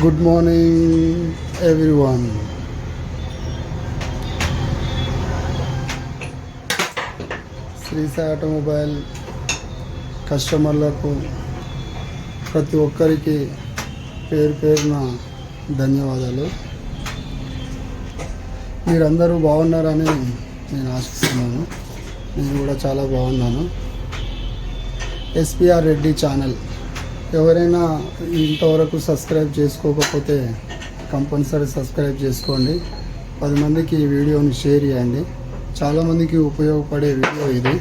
Good morning everyone Sri Sai automobile కస్టమర్లకు ప్రతి ఒక్కరికి పేరు పేరున ధన్యవాదాలు. మీరందరూ బాగున్నారని నేను ఆశిస్తున్నాను. నేను కూడా చాలా బాగున్నాను. ఎస్పిఆర్ రెడ్డి ఛానల్ ఎవరైనా ఇంతవరకు సబ్స్క్రైబ్ చేసుకోకపోతే కంపల్సరీ సబ్స్క్రైబ్ చేసుకోండి. పది మందికి ఈ వీడియోని షేర్ చేయండి. చాలామందికి ఉపయోగపడే వీడియో ఇది.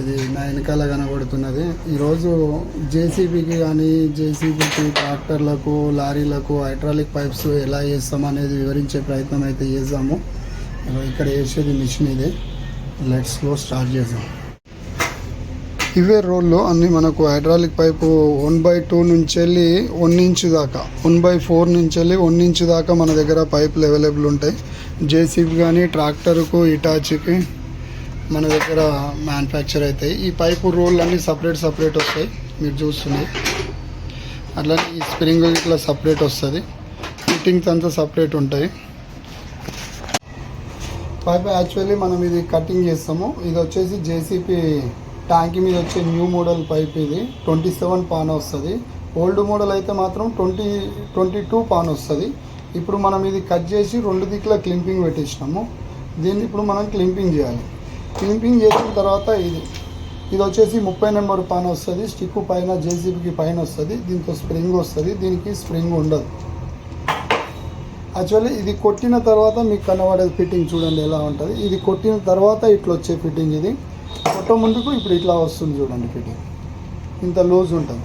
ఇది నా వెనకాల కనబడుతున్నది. ఈరోజు జేసీబీకి కానీ జేసీబీకి ట్రాక్టర్లకు లారీలకు హైడ్రాలిక్ పైప్స్ ఎలా వేస్తాం అనేది వివరించే ప్రయత్నం అయితే చేసాము ఇక్కడ వేసేది మిషన్ ఇది. లెట్స్లో స్టార్ట్ చేద్దాం. ఇవే రోల్లో అన్ని మనకు hydraulic pipe one by two నుంచి వెళ్ళి వన్ ఇంచ్ దాకా వన్ బై ఫోర్ నుంచి వెళ్ళి వన్ ఇంచ్ దాకా మన దగ్గర పైపులు అవైలబుల్ ఉంటాయి. జేసీబీ కానీ ట్రాక్టర్కు ఇటాచీకి మన దగ్గర మ్యానుఫ్యాక్చర్ అవుతాయి. ఈ పైపు రోల్ అన్నీ సపరేట్ సపరేట్ వస్తాయి. మీరు చూస్తుంది. అట్లనే ఈ స్ప్రింగ్ ఇట్లా సపరేట్ వస్తుంది. ఫిట్టింగ్స్ అంతా సపరేట్ ఉంటాయి. పైప్ యాక్చువల్లీ మనం ఇది కటింగ్ చేస్తాము. ఇది వచ్చేసి జేసీపీ ట్యాంక్ మీద వచ్చే న్యూ మోడల్ పైప్ ఇది. ట్వంటీ సెవెన్ పాన్ వస్తుంది. ఓల్డ్ మోడల్ అయితే మాత్రం ట్వంటీ ట్వంటీ టూ పాన్ వస్తుంది. ఇప్పుడు మనం ఇది కట్ చేసి రెండు దిక్కుల క్లింపింగ్ పెట్టేసినాము. దీన్ని ఇప్పుడు మనం క్లింపింగ్ చేయాలి. క్లింపింగ్ చేసిన తర్వాత ఇది ఇది వచ్చేసి ముప్పై నెంబర్ పాన్ వస్తుంది. స్టిక్ పైన జేసీబీకి పైన వస్తుంది. దీంతో స్ప్రింగ్ వస్తుంది. దీనికి స్ప్రింగ్ ఉండదు. యాక్చువల్లీ ఇది కొట్టిన తర్వాత మీకు కనబడే ఫిట్టింగ్ చూడండి ఎలా ఉంటుంది. ఇది కొట్టిన తర్వాత ఇట్లా వచ్చే ఫిట్టింగ్ ఇది. కొట్ట ముందుకు ఇప్పుడు ఇట్లా వస్తుంది చూడండి ఫిట్టింగ్ ఇంత లూజ్ ఉంటుంది.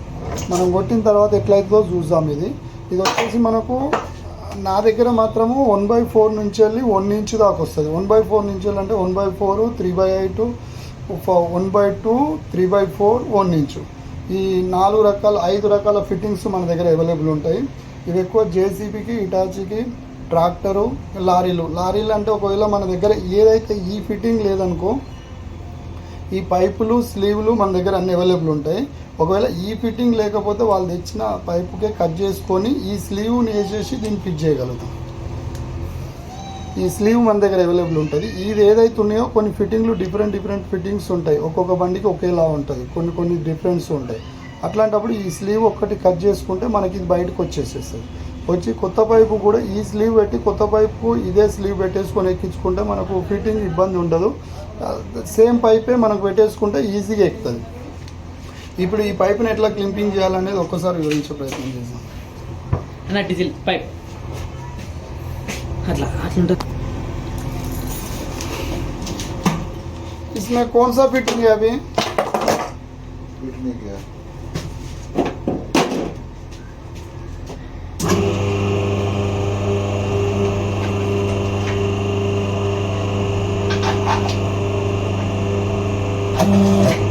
మనం కొట్టిన తర్వాత ఎట్లయితుందో చూద్దాం ఇది. ఇది వచ్చేసి మనకు నా దగ్గర మాత్రము వన్ బై ఫోర్ నుంచి వెళ్ళి వన్ ఇంచ్ దాకా వస్తుంది. వన్ బై ఫోర్ నుంచి వెళ్ళి అంటే one by four three by eight one by two three by four one inch ఈ నాలుగు రకాల ఐదు రకాల ఫిట్టింగ్స్ మన దగ్గర అవైలబుల్ ఉంటాయి. ఇవి ఎక్కువ జేసీబీకి ఇటాచీకి ట్రాక్టరు లారీలు. లారీలు అంటే ఒకవేళ మన దగ్గర ఏదైతే ఈ ఫిట్టింగ్ లేదనుకో ఈ పైపులు స్లీవ్లు మన దగ్గర అన్ని అవైలబుల్ ఉంటాయి. ఒకవేళ ఈ ఫిట్టింగ్ లేకపోతే వాళ్ళు తెచ్చిన పైపుకే కట్ చేసుకొని ఈ స్లీవ్ని వేసేసి దీన్ని ఫిట్ చేయగలుగుతాం. ఈ స్లీవ్ మన దగ్గర అవైలబుల్ ఉంటుంది. ఇది ఏదైతే ఉన్నాయో కొన్ని ఫిట్టింగ్లు డిఫరెంట్ డిఫరెంట్ ఫిట్టింగ్స్ ఉంటాయి. ఒక్కొక్క బండికి ఒకేలా ఉంటుంది. కొన్ని కొన్ని డిఫరెన్స్ ఉంటాయి. అట్లాంటప్పుడు ఈ స్లీవ్ ఒక్కటి కట్ చేసుకుంటే మనకి ఇది బయటకు వచ్చేసేస్తుంది. వచ్చి కొత్త పైపు కూడా ఈ స్లీవ్ పెట్టి కొత్త పైపు ఇదే స్లీవ్ పెట్టేసుకొని ఎక్కించుకుంటే మనకు ఫిట్టింగ్ ఇబ్బంది ఉండదు సేమ్ పైపే మనకు పెట్టేసుకుంటే ఈజీగా ఎక్కుతుంది ఇప్పుడు ఈ పైపుని ఎట్లా క్లింపింగ్ చేయాలనేది ఒక్కసారి వివరించే ప్రయత్నం చేద్దాం అన్న డీజిల్ పైప్ అట్లా అట్లుంటుంది इसमें कौन सा फिटिंग है अभी पीटने क्या ఇప్పుడు ఇది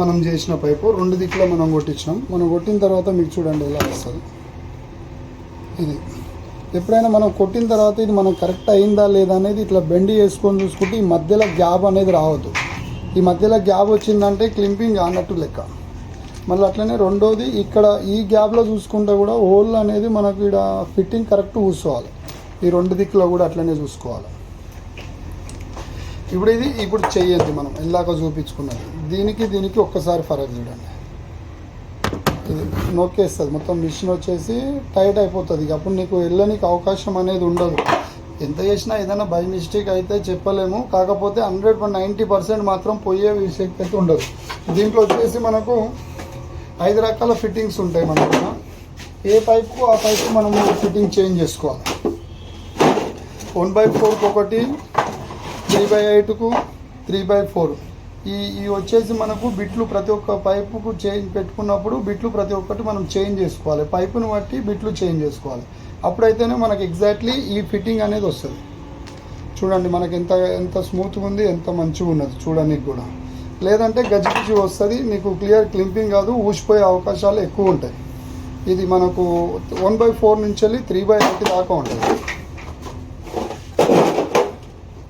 మనం చేసిన పైపు రెండు దిక్కులో మనం కొట్టించినాం. మనం కొట్టిన తర్వాత మీకు చూడండి ఎలా వస్తుంది. ఇది. ఎప్పుడైనా మనం కొట్టిన తర్వాత ఇది మనం కరెక్ట్ అయిందా లేదా అనేది ఇట్లా బెండి వేసుకొని చూసుకుంటే ఈ మధ్యలో గ్యాప్ అనేది రావద్దు. ఈ మధ్యలో గ్యాప్ వచ్చిందంటే క్లింపింగ్ అన్నట్టు లెక్క. మళ్ళీ అట్లనే రెండోది ఇక్కడ ఈ గ్యాప్లో చూసుకుంటే కూడా హోల్ అనేది మనకు ఇక్కడ ఫిట్టింగ్ కరెక్ట్ కూర్చోవాలి ఈ రెండు దిక్కులో కూడా అట్లనే చూసుకోవాలి. ఇప్పుడు ఇది ఇప్పుడు చేయొద్దు మనం. ఇందాక చూపించుకున్నది. దీనికి దీనికి ఒక్కసారి ఫరక్ చూడండి. ఇది నొక్కేస్తుంది. మొత్తం మిషన్ వచ్చేసి టైట్ అయిపోతుంది. ఇక అప్పుడు నీకు వెళ్ళనీకి అవకాశం అనేది ఉండదు. ఎంత చేసినా ఏదైనా బై మిస్టేక్ అయితే చెప్పలేము. కాకపోతే హండ్రెడ్ నైంటీ పర్సెంట్ మాత్రం పోయే విషయం అయితే ఉండదు. దీంట్లో వచ్చేసి మనకు ఐదు రకాల ఫిట్టింగ్స్ ఉంటాయి మన దగ్గర ఏ పైపు ఆ పైపు మనము ఫిట్టింగ్ చేంజ్ చేసుకోవాలి. వన్ బై ఫోర్కి ఒకటి త్రీ బై ఎయిట్కు త్రీ బై ఫోర్. ఈ ఈ వచ్చేసి మనకు బిట్లు ప్రతి ఒక్క పైపుకు చేంజ్ పెట్టుకున్నప్పుడు బిట్లు ప్రతి ఒక్కటి మనం చేంజ్ చేసుకోవాలి. పైపును బట్టి బిట్లు చేంజ్ చేసుకోవాలి. అప్పుడైతేనే మనకు ఎగ్జాక్ట్లీ ఈ ఫిట్టింగ్ అనేది వస్తుంది. చూడండి మనకి ఎంత ఎంత స్మూత్గా ఉంది ఎంత మంచిగా ఉన్నది చూడడానికి కూడా. లేదంటే గజిబిజి వస్తుంది నీకు క్లియర్ క్లింపింగ్ కాదు ఊసిపోయే అవకాశాలు ఎక్కువ ఉంటాయి. ఇది మనకు వన్ బై ఫోర్ నుంచి వెళ్ళి త్రీ బై ఎయిట్ దాకా ఉంటుంది.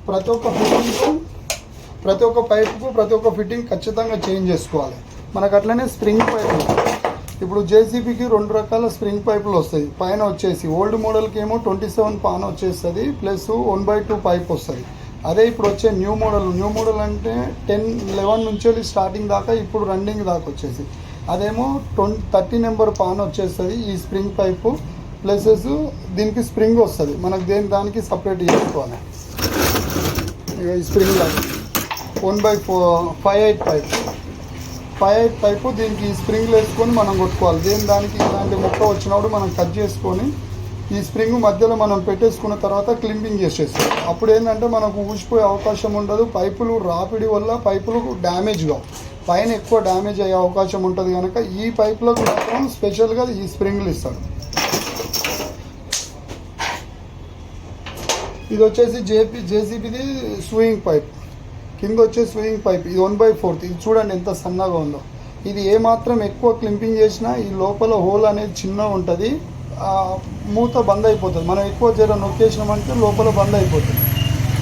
ప్రతి ఒక్క ఫిట్టింగ్కు ప్రతి ఒక్క పైపుకు ప్రతి ఒక్క ఫిట్టింగ్ ఖచ్చితంగా చేంజ్ చేసుకోవాలి. మనకు అట్లనే స్ప్రింగ్ పైపులు ఇప్పుడు జేసీబీకి రెండు రకాల స్ప్రింగ్ పైపులు వస్తాయి. పైన వచ్చేసి ఓల్డ్ మోడల్కి ఏమో ట్వంటీ సెవెన్ పాన్ వచ్చేస్తుంది plus one by two pipe వస్తుంది. అదే ఇప్పుడు వచ్చే న్యూ మోడల్. న్యూ మోడల్ అంటే టెన్ లెవెన్ నుంచి వెళ్ళి స్టార్టింగ్ దాకా ఇప్పుడు రన్నింగ్ దాకా వచ్చేసి. అదేమో ట్వంటీ థర్టీ నెంబర్ పాన్ వచ్చేస్తుంది ఈ స్ప్రింగ్ పైపు ప్లసెస్ దీనికి స్ప్రింగ్ వస్తుంది. మనకు దేని దానికి సపరేట్ చేసుకోవాలి. Spring one by four five eight pipe five eight pipe దీనికి ఈ స్ప్రింగ్లు వేసుకొని మనం కొట్టుకోవాలి. దేని దానికి ఇలాంటి మొక్క వచ్చినప్పుడు మనం కట్ చేసుకొని ఈ స్ప్రింగ్ మధ్యలో మనం పెట్టేసుకున్న తర్వాత క్లింపింగ్ చేసేస్తాం. అప్పుడు ఏంటంటే మనకు ఊసిపోయే అవకాశం ఉండదు. పైపులు రాపిడి వల్ల పైపులు డ్యామేజ్ కావు పైన ఎక్కువ డ్యామేజ్ అయ్యే అవకాశం ఉంటుంది కనుక ఈ పైపులకు మాత్రం స్పెషల్గా ఈ స్ప్రింగ్లు ఇస్తాడు ఇది వచ్చేసి జేపీ జేసీబీది స్వింగ్ పైప్ కింద వచ్చే స్వింగ్ పైప్ ఇది వన్ బై ఫోర్త్ ఇది చూడండి ఎంత సన్నగా ఉందో. ఇది ఏ మాత్రం ఎక్కువ క్లింపింగ్ చేసినా ఈ లోపల హోల్ అనేది చిన్న ఉంటుంది. ఆ మూత బంద్ అయిపోతుంది. మనం ఎక్కువ జర నొక్కేసినామంటే లోపల బంద్ అయిపోతుంది.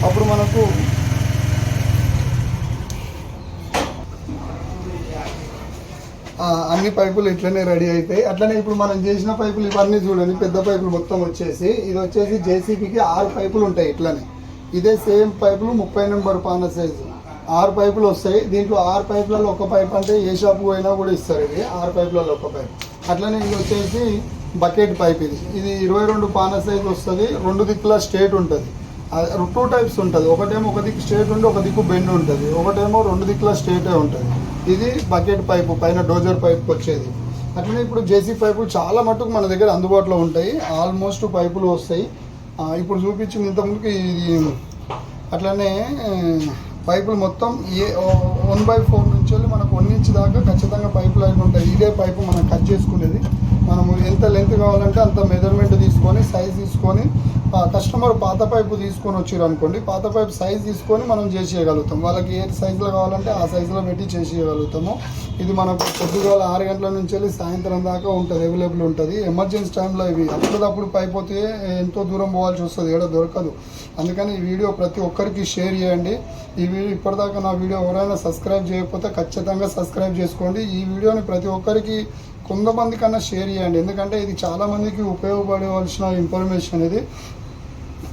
అప్పుడు మనకు అన్ని పైపులు ఇట్లనే రెడీ అవుతాయి అట్లనే ఇప్పుడు మనం చేసిన పైపులు ఇవన్నీ చూడండి పెద్ద పైపులు మొత్తం వచ్చేసి. ఇది వచ్చేసి జేసీబీకి ఆరు పైపులు ఉంటాయి ఇట్లనే. ఇదే సేమ్ పైపులు ముప్పై నెంబర్ పాన సైజు. ఆరు పైపులు వస్తాయి. దీంట్లో ఆరు పైపులలో ఒక పైప్ అంటే ఏ షాప్ పోయినా కూడా ఇస్తారు ఇది. ఆరు పైపులలో ఒక పైప్. అట్లనే ఇది వచ్చేసి బకెట్ పైప్ ఇది. ఇది ఇరవై రెండు పాన సైజు వస్తుంది. రెండు దిక్కుల స్ట్రేట్ ఉంటుంది. టూ టైప్స్ ఉంటుంది. ఒకటేమో ఒక దిక్కు స్ట్రేట్ ఉండి ఒక దిక్కు బెండ్ ఉంటుంది. ఒకటేమో రెండు దిక్కుల స్ట్రేటే ఉంటుంది. ఇది బకెట్ పైపు పైన డోజర్ పైపు వచ్చేది. అట్లనే ఇప్పుడు జేసీ పైపులు చాలా మటుకు మన దగ్గర అందుబాటులో ఉంటాయి. ఆల్మోస్ట్ పైపులు వస్తాయి. ఇప్పుడు చూపించింది ఇంతకుముందుకు ఇది అట్లనే పైపులు మొత్తం ఏ వన్ బై ఫోర్ నుంచి వెళ్ళి మనకు వన్ ఇంచ్ దాకా ఖచ్చితంగా పైప్ లైన్ ఉంటాయి. ఇదే పైపు మనం కట్ చేసుకునేది. మనము ఎంత లెంత్ కావాలంటే అంత మెజర్మెంట్ తీసుకొని సైజ్ తీసుకొని కస్టమర్ పాత పైపు తీసుకొని వచ్చారు అనుకోండి పాత పైపు సైజ్ తీసుకొని మనం చేసేయగలుగుతాం వాళ్ళకి ఏ సైజులో కావాలంటే ఆ సైజులో పెట్టి చేసేయగలుగుతాము ఇది మనకు పొద్దుగాల ఆరు గంటల నుంచి వెళ్ళి సాయంత్రం దాకా ఉంటుంది అవైలబుల్ ఉంటుంది. ఎమర్జెన్సీ టైంలో ఇవి అప్పుడప్పుడు పైపోతే ఎంతో దూరం పోవాల్సి వస్తుంది ఎక్కడ దొరకదు. అందుకని ఈ వీడియో ప్రతి ఒక్కరికి షేర్ చేయండి. ఈ వీడియో ఇప్పటిదాకా నా వీడియో ఎవరైనా సబ్స్క్రైబ్ చేయకపోతే ఖచ్చితంగా సబ్స్క్రైబ్ చేసుకోండి. ఈ వీడియోని ప్రతి ఒక్కరికి కొంతమంది కన్నా షేర్ చేయండి. ఎందుకంటే ఇది చాలామందికి ఉపయోగపడవలసిన ఇన్ఫర్మేషన్ ఇది.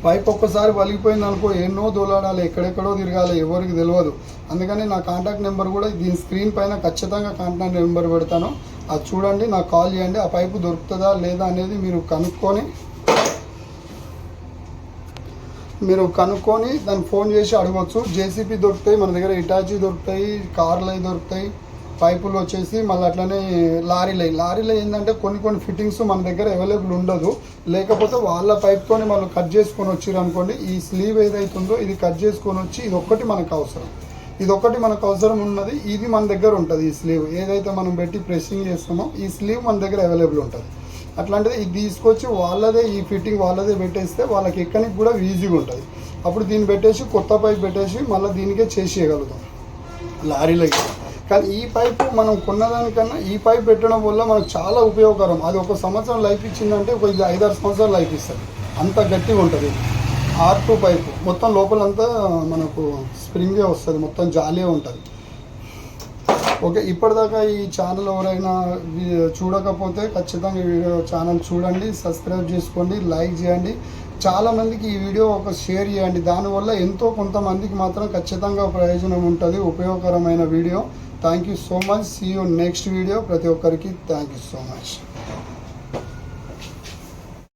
పైప్ ఒక్కసారి వలిగిపోయింది అనుకో ఎన్నో దూలాడాలి ఎక్కడెక్కడో తిరగాలి ఎవరికి తెలియదు. అందుకని నా కాంటాక్ట్ నెంబర్ కూడా దీని స్క్రీన్ పైన ఖచ్చితంగా కాంటాక్ట్ నెంబర్ పెడతాను. అది చూడండి నాకు కాల్ చేయండి. ఆ పైపు దొరుకుతుందా లేదా అనేది మీరు కనుక్కొని మీరు కనుక్కొని దాన్ని ఫోన్ చేసి అడగవచ్చు జేసీబీ దొరుకుతాయి మన దగ్గర ఇటాచీ దొరుకుతాయి కార్లు అవి దొరుకుతాయి. పైపులు వచ్చేసి మళ్ళీ అట్లనే లారీలు లారీలో ఏంటంటే కొన్ని కొన్ని ఫిట్టింగ్స్ మన దగ్గర అవైలబుల్ ఉండదు. లేకపోతే వాళ్ళ పైప్తోని మనం కట్ చేసుకొని వచ్చారు అనుకోండి ఈ స్లీవ్ ఏదైతుందో ఇది కట్ చేసుకొని వచ్చి ఇది ఒక్కటి మనకు అవసరం. ఇది ఒక్కటి మనకు అవసరం ఉన్నది ఇది మన దగ్గర ఉంటుంది ఈ స్లీవ్ ఏదైతే మనం పెట్టి ప్రెస్సింగ్ చేస్తామో ఈ స్లీవ్ మన దగ్గర అవైలబుల్ ఉంటుంది. అట్లాంటిది ఇది తీసుకొచ్చి వాళ్ళదే ఈ ఫిట్టింగ్ వాళ్ళదే పెట్టేస్తే వాళ్ళకి ఎక్కడికి కూడా ఈజీగా ఉంటుంది. అప్పుడు దీన్ని పెట్టేసి కొత్త పైప్ పెట్టేసి మళ్ళీ దీనికే చేసేయగలుగుతాం. లారీలకి. కానీ ఈ పైపు మనం కొన్నదానికన్నా ఈ పైప్ పెట్టడం వల్ల మనకు చాలా ఉపయోగకరం. అది ఒక సంవత్సరం లైఫ్ ఇచ్చిందంటే ఒక ఇది ఐదారు సంవత్సరాలు లైఫ్ ఇస్తుంది. అంత గట్టిగా ఉంటుంది. R two pipe. మొత్తం లోపలంతా మనకు స్ప్రింగే వస్తుంది. మొత్తం జాలీగా ఉంటుంది. ఓకే ఇప్పటిదాకా ఈ ఛానల్ ఎవరైనా చూడకపోతే ఖచ్చితంగా ఈ వీడియో ఛానల్ చూడండి సబ్స్క్రైబ్ చేసుకోండి లైక్ చేయండి. చాలామందికి ఈ వీడియో ఒక షేర్ చేయండి. దానివల్ల ఎంతో కొంతమందికి మాత్రం ఖచ్చితంగా ప్రయోజనం ఉంటుంది ఉపయోగకరమైన video. Thank you so much see you next video ప్రతి ఒక్కరికి థ్యాంక్ యూ సో మచ్